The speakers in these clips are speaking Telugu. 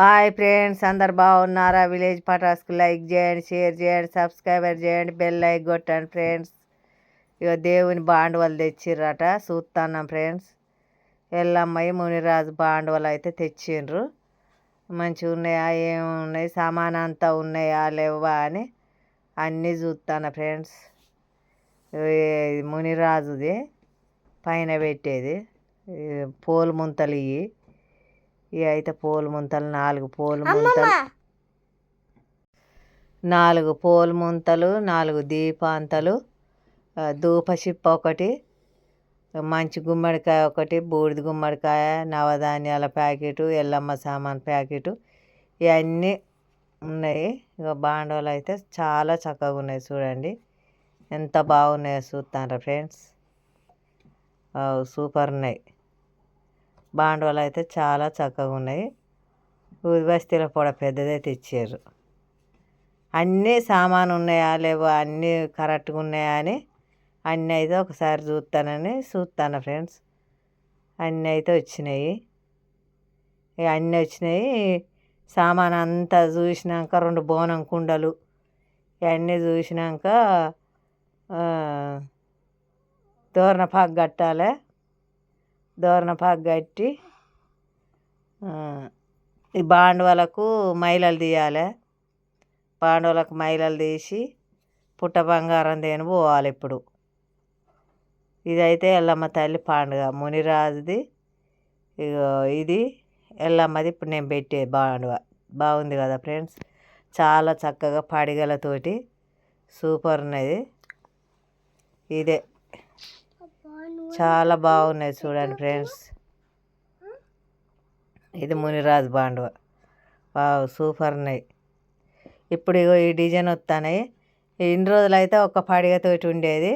హాయ్ ఫ్రెండ్స్ అందరు బాగున్నారా? విలేజ్ పటాస్కి లైక్ చేయండి షేర్ చేయండి సబ్స్క్రైబర్ చేయండి బెల్ లైక్ కొట్టండి ఫ్రెండ్స్. ఇక దేవుని బాండవలు తెచ్చిర్రట చూస్తున్నాం ఫ్రెండ్స్. ఎల్లమ్మయ్య మునిరాజు బాండవలు అయితే తెచ్చిండ్రు. మంచిగా ఉన్నాయా? ఏమున్నాయి సామాన్ అంతా ఉన్నాయా? లేవా అని అన్నీ చూస్తాను ఫ్రెండ్స్. మునిరాజుది పైన పెట్టేది. పోలు ముంతలు ఇవి ఇవి అయితే పూల ముంతలు నాలుగు పూల ముంతలు. నాలుగు పూల ముంతలు నాలుగు దీపాంతలు ధూప చిప్ప ఒకటి మంచి గుమ్మడికాయ ఒకటి బూడిద గుమ్మడికాయ నవధాన్యాల ప్యాకెటు ఎల్లమ్మ సామాన్ ప్యాకెటు ఇవన్నీ ఉన్నాయి. ఇక బాండవలు అయితే చాలా చక్కగా ఉన్నాయి చూడండి. ఎంత బాగున్నాయో చూస్తారా ఫ్రెండ్స్. సూపర్ ఉన్నాయి. బాండవాలు అయితే చాలా చక్కగా ఉన్నాయి. ఊదిబస్తీల పొడ పెద్దదే తెచ్చారు. అన్నీ సామాను ఉన్నాయా లేవో? అన్నీ కరెక్ట్గా ఉన్నాయా అని అన్నీ అయితే ఒకసారి చూస్తానని చూస్తాను ఫ్రెండ్స్. అన్నీ అయితే వచ్చినాయి. అన్నీ వచ్చినాయి. సామాన్ అంతా చూసినాక రెండు బోనం కుండలు. ఇవన్నీ చూసినాక తోరణపాకు కట్టాలి. దోరణపాకు కట్టి ఈ బాండవలకు మైలలు తీయాలి. బాండవలకు మైలలు తీసి పుట్ట బంగారం దేని పోవాలి ఇప్పుడు. ఇదైతే ఎల్లమ్మ తల్లి పండుగ. మునిరాజుది ఇగో ఇది ఎల్లమ్మది ఇప్పుడు నేను పెట్టే బాండువ. బాగుంది కదా ఫ్రెండ్స్? చాలా చక్కగా పడిగలతోటి సూపర్ ఉన్నది. ఇదే. చాలా బాగున్నాయి చూడండి ఫ్రెండ్స్. ఇది మునిరాజు బాండువ. వావ్ సూపర్ ఉన్నాయి. ఇప్పుడు ఈ డిజైన్ వస్తున్నాయి ఇన్ని రోజులు అయితే ఒక పడిగతోటి ఉండేది.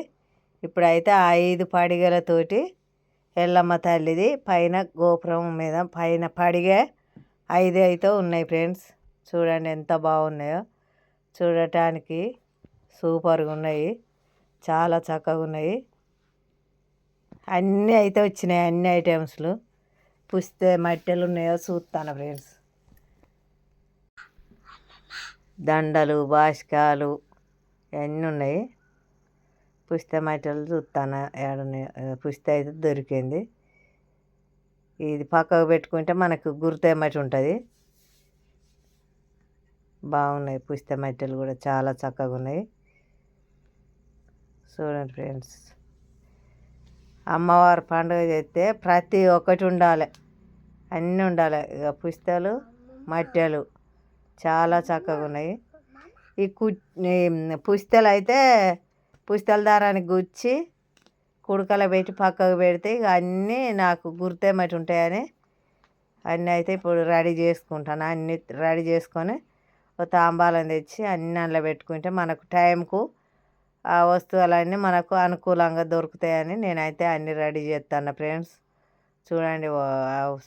ఇప్పుడైతే ఐదు పడిగలతోటి ఎల్లమ్మ తల్లిది పైన గోపురం మీద పైన పడిగే ఐదు అయితే ఉన్నాయి ఫ్రెండ్స్. చూడండి ఎంత బాగున్నాయో. చూడటానికి సూపర్గా ఉన్నాయి. చాలా చక్కగా ఉన్నాయి. అన్నీ అయితే వచ్చినాయి అన్ని ఐటమ్స్లు. పుస్తే మట్టెలు ఉన్నాయో చూస్తాను ఫ్రెండ్స్. దండలు బాష్కాలు అన్నీ ఉన్నాయి. పుస్తే మట్టెలు చూస్తాను. ఏడున్నాయో పుస్తే అయితే దొరికింది. ఇది పక్కకు పెట్టుకుంటే మనకు గుర్తేమటి ఉంటుంది? బాగున్నాయి పుస్తే మట్టెలు కూడా చాలా చక్కగా ఉన్నాయి. చూడండి ఫ్రెండ్స్. అమ్మవారి పండుగ చేస్తే ప్రతి ఒక్కటి ఉండాలి. అన్నీ ఉండాలి. ఇక పుస్తలు మట్టెలు చాలా చక్కగా ఉన్నాయి. ఈ కు పుస్తలు అయితే పుస్తల దారానికి గుచ్చి కుడకల పెట్టి పక్కకు పెడితే ఇక అన్నీ నాకు గుర్తేమటి ఉంటాయని అన్నీ అయితే ఇప్పుడు రెడీ చేసుకుంటాను. అన్నీ రెడీ చేసుకొని ఒక తాంబాలం తెచ్చి అన్నీ అందులో పెట్టుకుంటే మనకు టైంకు ఆ వస్తువులన్నీ మనకు అనుకూలంగా దొరుకుతాయని నేనైతే అన్నీ రెడీ చేస్తాను ఫ్రెండ్స్. చూడండి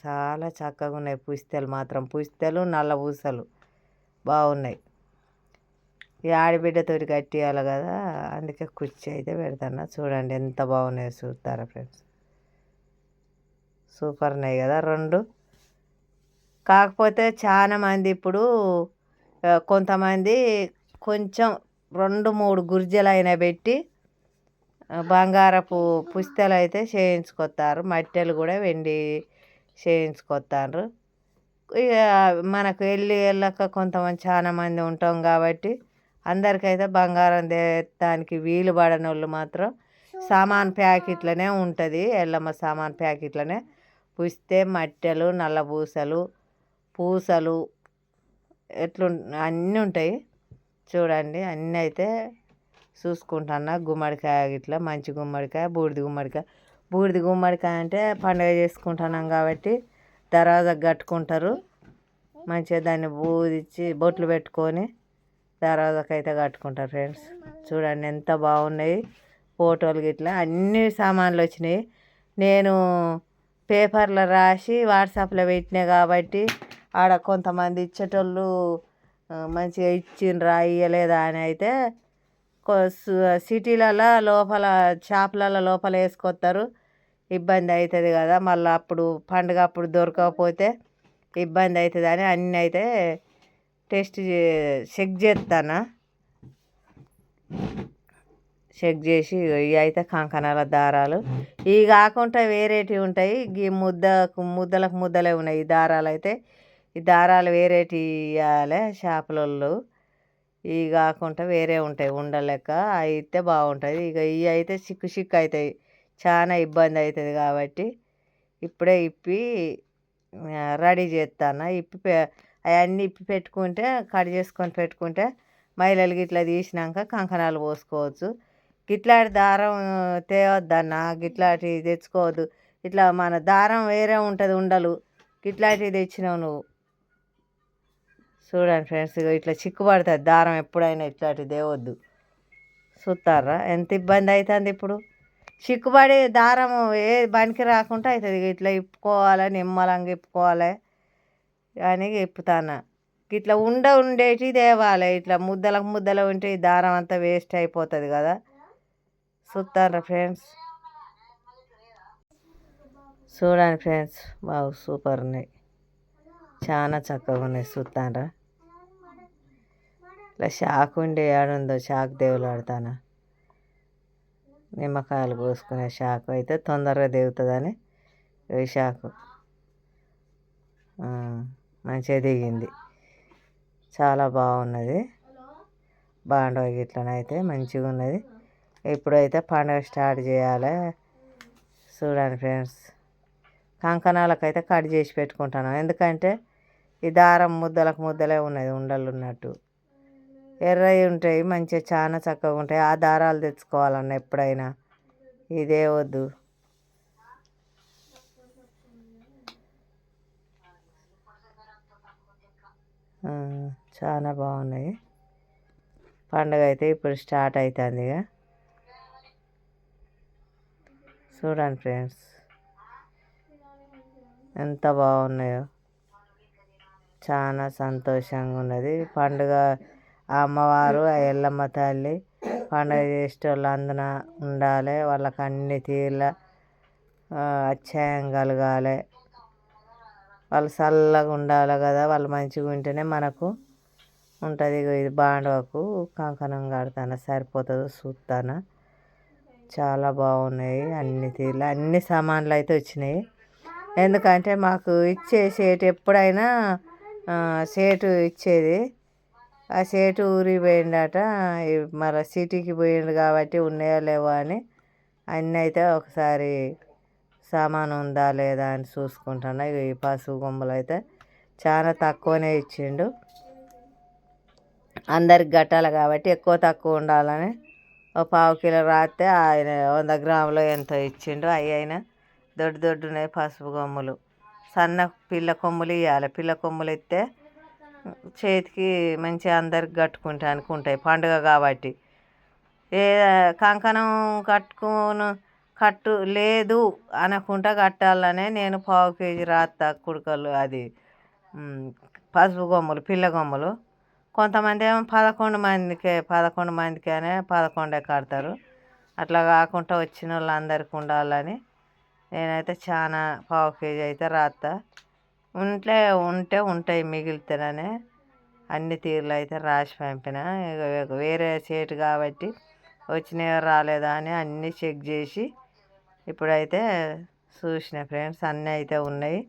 చాలా చక్కగా ఉన్నాయి పుస్తలు మాత్రం. పుస్తలు నల్ల పూసలు బాగున్నాయి. ఈ ఆడబిడ్డతోటి కట్టియాలి కదా అందుకే కుర్చీ అయితే పెడతాను చూడండి ఎంత బాగున్నాయో చూస్తారా ఫ్రెండ్స్. సూపర్ ఉన్నాయి కదా రెండు. కాకపోతే చాలామంది ఇప్పుడు కొంతమంది కొంచెం రెండు మూడు గుర్జలు అయినా పెట్టి బంగారపు పుస్తలు అయితే చేయించుకొస్తారు మట్టెలు కూడా వెండి చేయించుకొస్తారు ఇక మనకు వెళ్ళి వెళ్ళక కొంతమంది చాలా మంది ఉంటాం కాబట్టి అందరికైతే బంగారం దానికి వీలు పడని వాళ్ళు మాత్రం సామాన్ ప్యాకెట్లనే ఉంటుంది. ఎల్లమ్మ సామాన్ ప్యాకెట్లనే. పుస్తే మట్టెలు నల్ల పూసలు పూసలు ఎట్లు అన్నీ ఉంటాయి. చూడండి అన్నీ అయితే చూసుకుంటున్నా. గుమ్మడికాయ ఇట్లా మంచి గుమ్మడికాయ బూడిది గుమ్మడికాయ. బూడిది గుమ్మడికాయ అంటే పండుగ చేసుకుంటున్నాం కాబట్టి దర్వాజా కట్టుకుంటారు. మంచిగా దాన్ని బూదిచ్చి బొట్లు పెట్టుకొని దర్వాజాకి అయితే కట్టుకుంటారు ఫ్రెండ్స్. చూడండి ఎంత బాగున్నాయి ఫోటోలు గిట్లా. అన్ని సామాన్లు వచ్చినాయి. నేను పేపర్లో రాసి వాట్సాప్లో పెట్టినా కాబట్టి ఆడ కొంతమంది ఇచ్చేటోళ్ళు మంచిగా ఇచ్చిండ్రా ఇయ్యలేదా అని అయితే సిటీలలో లోపల షాపులలో లోపల వేసుకొస్తారు ఇబ్బంది అవుతుంది కదా మళ్ళీ అప్పుడు పండుగ అప్పుడు దొరకకపోతే ఇబ్బంది అవుతుందని అన్నీ అయితే టెస్ట్ చెక్ చేస్తానా చెక్ చేసి ఇవి అయితే కంకణాల దారాలు. ఇవి కాకుండా వేరేటివి ఉంటాయి. ఈ ముద్దకు ముద్దలకు ముద్దలే ఉన్నాయి ఈ దారాలు అయితే. ఈ దారాలు వేరేటి ఇవ్వాలి షాపులలో ఇవి కాకుండా వేరే ఉంటాయి ఉండలేక. అవి ఇస్తే బాగుంటుంది. ఇక ఇవి అయితే చిక్కు చిక్కు అవుతాయి చాలా ఇబ్బంది అవుతుంది కాబట్టి ఇప్పుడే ఇప్పి రెడీ చేస్తాను ఇప్పి అవన్నీ ఇప్పి పెట్టుకుంటే కట్ చేసుకొని పెట్టుకుంటే మహిళలు ఇట్లా తీసినాక కంకణాలు పోసుకోవచ్చు. గిట్లాంటి దారం తేవద్దన్న. గిట్లాంటివి తెచ్చుకోవద్దు. ఇట్లా మన దారం వేరే ఉంటుంది ఉండలు. గిట్లాంటివి తెచ్చినావు నువ్వు. చూడండి ఫ్రెండ్స్ ఇట్లా చిక్కుపడుతుంది దారం ఎప్పుడైనా ఇట్లాంటివి దేవద్దు చూస్తారా? ఎంత ఇబ్బంది అవుతుంది ఇప్పుడు. చిక్కుబడి దారం ఏ బనికి రాకుండా అవుతుంది ఇట్లా ఇప్పుకోవాలి నిమ్మలంగా ఇప్పుకోవాలి? అని ఇప్పుతాను. ఇట్లా ఉండ ఉండేటి దేవాలి ఇట్లా ముద్దలకు ముద్దలు ఉంటే ఈ దారం అంతా వేస్ట్ అయిపోతుంది కదా. చూస్తారా ఫ్రెండ్స్? చూడండి ఫ్రెండ్స్ బాగు సూపర్ ఉన్నాయి. చాలా చక్కగా ఉన్నాయి చూస్తానరా ఇట్లా షాక్ ఉండే ఆడుందో షాక్ దేవులు ఆడతానా? నిమ్మకాయలు పోసుకునే షాకు అయితే తొందరగా దిగుతుందని ఈ షాకు. మంచిగా దిగింది. చాలా బాగున్నది. బాండవ గిట్లనైతే మంచిగా ఉన్నది. ఇప్పుడైతే పండుగ స్టార్ట్ చేయాలి. చూడండి ఫ్రెండ్స్. కంకణాలకైతే కట్ చేసి పెట్టుకుంటాను. ఎందుకంటే ఈ దారం ముద్దలకు ముద్దలే ఉన్నది ఉండలు ఉన్నట్టు. ఎర్రవి ఉంటాయి మంచిగా చాలా చక్కగా ఉంటాయి. ఆ దారాలు తెచ్చుకోవాలన్న ఎప్పుడైనా. ఇదే వద్దు. చాలా బాగున్నాయి. పండుగ అయితే ఇప్పుడు స్టార్ట్ అవుతుంది ఇక. చూడండి ఫ్రెండ్స్. ఎంత బాగున్నాయో. చాలా సంతోషంగా ఉన్నది పండుగ ఆ అమ్మవారు ఆ ఎల్లమ్మ తల్లి పండుగ చేసేటోళ్ళు అందున ఉండాలి. వాళ్ళకి అన్ని తీర్ల అత్యాయం కలగాలి. వాళ్ళు చల్లగా ఉండాలి కదా. వాళ్ళు మంచిగా ఉంటేనే మనకు ఉంటుంది. ఇది బాండవకు కంకణం కడతాను సరిపోతుందో చూస్తాను. చాలా బాగున్నాయి అన్ని తీర్లు. అన్ని సామాన్లు అయితే వచ్చినాయి. ఎందుకంటే మాకు ఇచ్చేసేటి ఎప్పుడైనా సేటు ఇచ్చేది. ఆ సేటు ఊరికి పోయిండట మరి సిటీకి పోయిండు కాబట్టి ఉన్నాయో లేవో అని. అన్నీ అయితే ఒకసారి సామాను ఉందా లేదా అని చూసుకుంటున్నా. ఈ పసుపు బొమ్మలు అయితే చాలా తక్కువనే ఇచ్చిండు. అందరికి గట్టాలి కాబట్టి ఎక్కువ తక్కువ ఉండాలని ఒక పావు కిలో రాస్తే ఆయన వంద గ్రాములు ఎంతో ఇచ్చిండు. అవి అయినా దొడ్డు దొడ్డున్నాయి పసుపు బొమ్మలు సన్న పిల్ల కొమ్ములు ఇవ్వాలి పిల్ల కొమ్ములు ఇస్తే చేతికి మంచిగా అందరికి కట్టుకుంటానికి ఉంటాయి పండుగ కాబట్టి. ఏ కంకణం కట్టుకోను కట్టు లేదు అనకుండా కట్టాలనే నేను పావు కేజీ రాత కుడుకలు అది పసుపు కొమ్ములు పిల్ల కొమ్ములు. కొంతమంది ఏమో పదకొండు మందికే పదకొండు మందికనే పదకొండే కడతారు. అట్లా కాకుండా వచ్చిన వాళ్ళందరికీ ఉండాలని నేనైతే చాలా పావు కేజీ అయితే రాస్తా ఉంటే ఉంటే ఉంటాయి మిగిలితేనే అన్ని తీరులు అయితే రాసి పంపిన. వేరే సేటు కాబట్టి వచ్చినాయో రాలేదా అని అన్నీ చెక్ చేసి ఇప్పుడైతే చూసిన ఫ్రెండ్స్ అన్నీ అయితే ఉన్నాయి.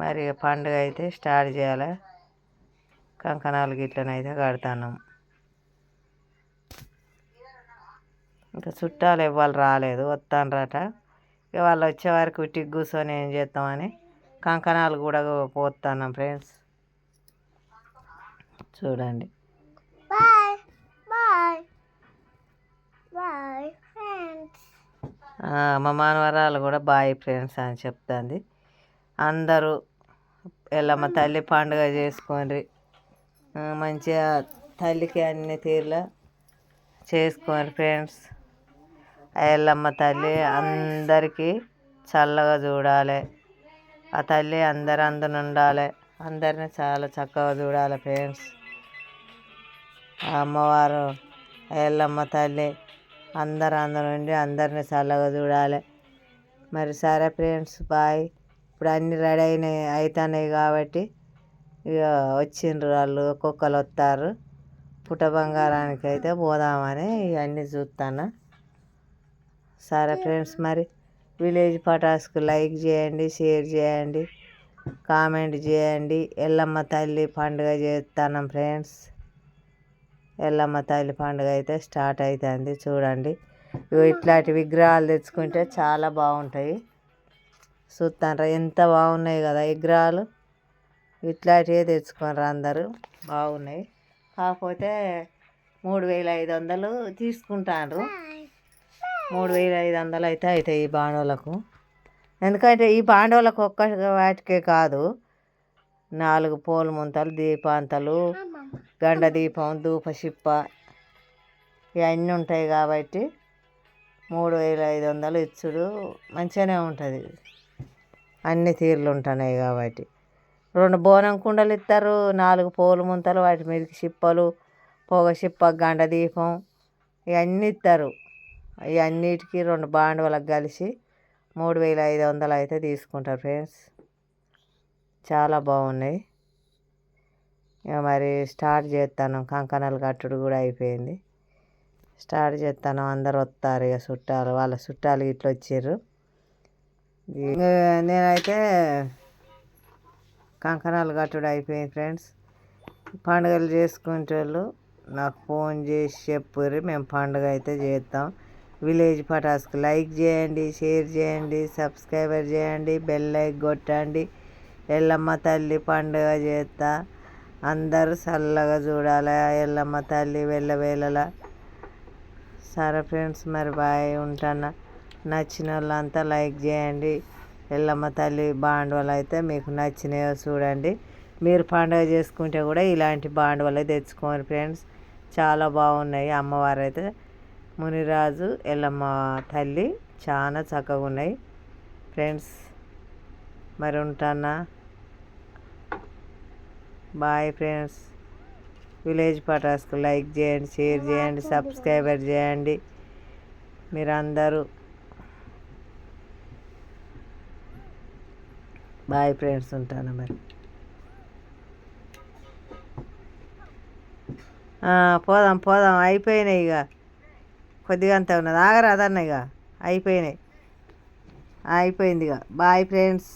మరి పండుగ అయితే స్టార్ట్ చేయాలి? కంకణాలు గిట్లనైతే కడతాను ఇంకా చుట్టాలు ఇవ్వాలి రాలేదు వస్తాను రాట ఇక వాళ్ళు వచ్చే వరకు ఉట్టికి కూర్చొని ఏం చేస్తామని కంకణాలు కూడా పోతున్నాం ఫ్రెండ్స్. చూడండి. మా మానవరాలు కూడా బాయ్ ఫ్రెండ్స్ అని చెప్తుంది. అందరూ ఎల్లమ్మ తల్లి పండుగ చేసుకోండి. మంచిగా తల్లికి అన్ని తీరులా చేసుకోండి ఫ్రెండ్స్. ఎల్లమ్మ తల్లి అందరికీ చల్లగా చూడాలి. ఆ తల్లి అందరు అందున ఉండాలి. అందరిని చాలా చక్కగా చూడాలి ఫ్రెండ్స్. అమ్మవారు ఎల్లమ్మ తల్లి అందరు అందరు ఉండి అందరిని చల్లగా చూడాలి. మరి సరే ఫ్రెండ్స్ బాయ్. ఇప్పుడు అన్నీ రెడీ అయినాయి అవుతున్నాయి కాబట్టి ఇక వచ్చిండ్రు వాళ్ళు ఒక్కొక్కరు వస్తారు పుట్ట బంగారానికి అయితే పోదామని ఇవన్నీ చూస్తాను సరే ఫ్రెండ్స్ మరి విలేజ్ పటాస్కు లైక్ చేయండి షేర్ చేయండి కామెంట్ చేయండి. ఎల్లమ్మ తల్లి పండుగ చేస్తాను ఫ్రెండ్స్. ఎల్లమ్మ తల్లి పండుగ అయితే స్టార్ట్ అవుతుంది చూడండి. ఇట్లాంటి విగ్రహాలు తెచ్చుకుంటే చాలా బాగుంటాయి. చూస్తారా ఎంత బాగున్నాయి కదా విగ్రహాలు. ఇట్లాంటివే తెచ్చుకోనరు అందరూ బాగున్నాయి. కాకపోతే మూడు వేల ఐదు వందలు తీసుకుంటారు మూడు వేల ఐదు వందలు అయితే అవుతాయి ఈ బాండవులకు ఎందుకంటే ఈ పాండవులకు ఒక్క వాటికే కాదు నాలుగు పూల ముంతలు దీపాంతలు గండ దీపం ధూపశిప్ప ఇవన్నీ ఉంటాయి కాబట్టి మూడు వేల ఐదు వందలు ఇచ్చుడు మంచిగానే ఉంటుంది. అన్ని తీర్లు ఉంటున్నాయి కాబట్టి. రెండు బోనం కుండలు ఇస్తారు నాలుగు పూల ముంతలు వాటి మీదకి చిప్పలు పొగ చిప్ప గండ దీపం ఇవన్నీ ఇస్తారు ఇవన్నిటికీ రెండు బాండవలకు కలిసి మూడు వేల ఐదు వందలు అయితే తీసుకుంటారు ఫ్రెండ్స్. చాలా బాగున్నాయి. ఇక మరి స్టార్ట్ చేస్తాను. కంకణాలు కట్టుడు కూడా అయిపోయింది. స్టార్ట్ చేస్తాను. అందరు వస్తారు ఇక చుట్టాలు. వాళ్ళ చుట్టాలు ఇట్లా వచ్చారు. నేనైతే కంకణాలు కట్టుడు అయిపోయింది ఫ్రెండ్స్. పండుగలు చేసుకునేటోళ్ళు నాకు ఫోన్ చేసి చెప్పుర్రి. మేము పండుగ అయితే చేస్తాం. విలేజ్ పటాస్కి లైక్ చేయండి షేర్ చేయండి సబ్స్క్రైబర్ చేయండి బెల్ లైక్ కొట్టండి. ఎల్లమ్మ తల్లి పండుగ చేస్తా. అందరూ చల్లగా చూడాలి ఎల్లమ్మ తల్లి వెళ్ళవేళలా సరే ఫ్రెండ్స్ మరి బాయ్ ఉంటాను? నచ్చిన వాళ్ళంతా లైక్ చేయండి. ఎల్లమ్మ తల్లి బాండవలు అయితే మీకు నచ్చినాయో చూడండి. మీరు పండుగ చేసుకుంటే కూడా ఇలాంటి బాండవలు తెచ్చుకోండి ఫ్రెండ్స్. చాలా బాగున్నాయి అమ్మవారు అయితే. మునిరాజు ఎల్లమ్మ తల్లి చాలా చక్కగా ఉన్నాయి. ఫ్రెండ్స్ మరి ఉంటానా? Bye friends. విలేజ్ పటాస్కు లైక్ చేయండి షేర్ చేయండి సబ్స్క్రైబర్ చేయండి. మీరందరూ బాయ్ ఫ్రెండ్స్ ఉంటాను మరి? పోదాం పోదాం అయిపోయినాయి ఇక. కొద్దిగా అంత ఉన్నది. ఆగరాదన్న ఇక అయిపోయినాయి. అయిపోయింది ఇక బాయ్ ఫ్రెండ్స్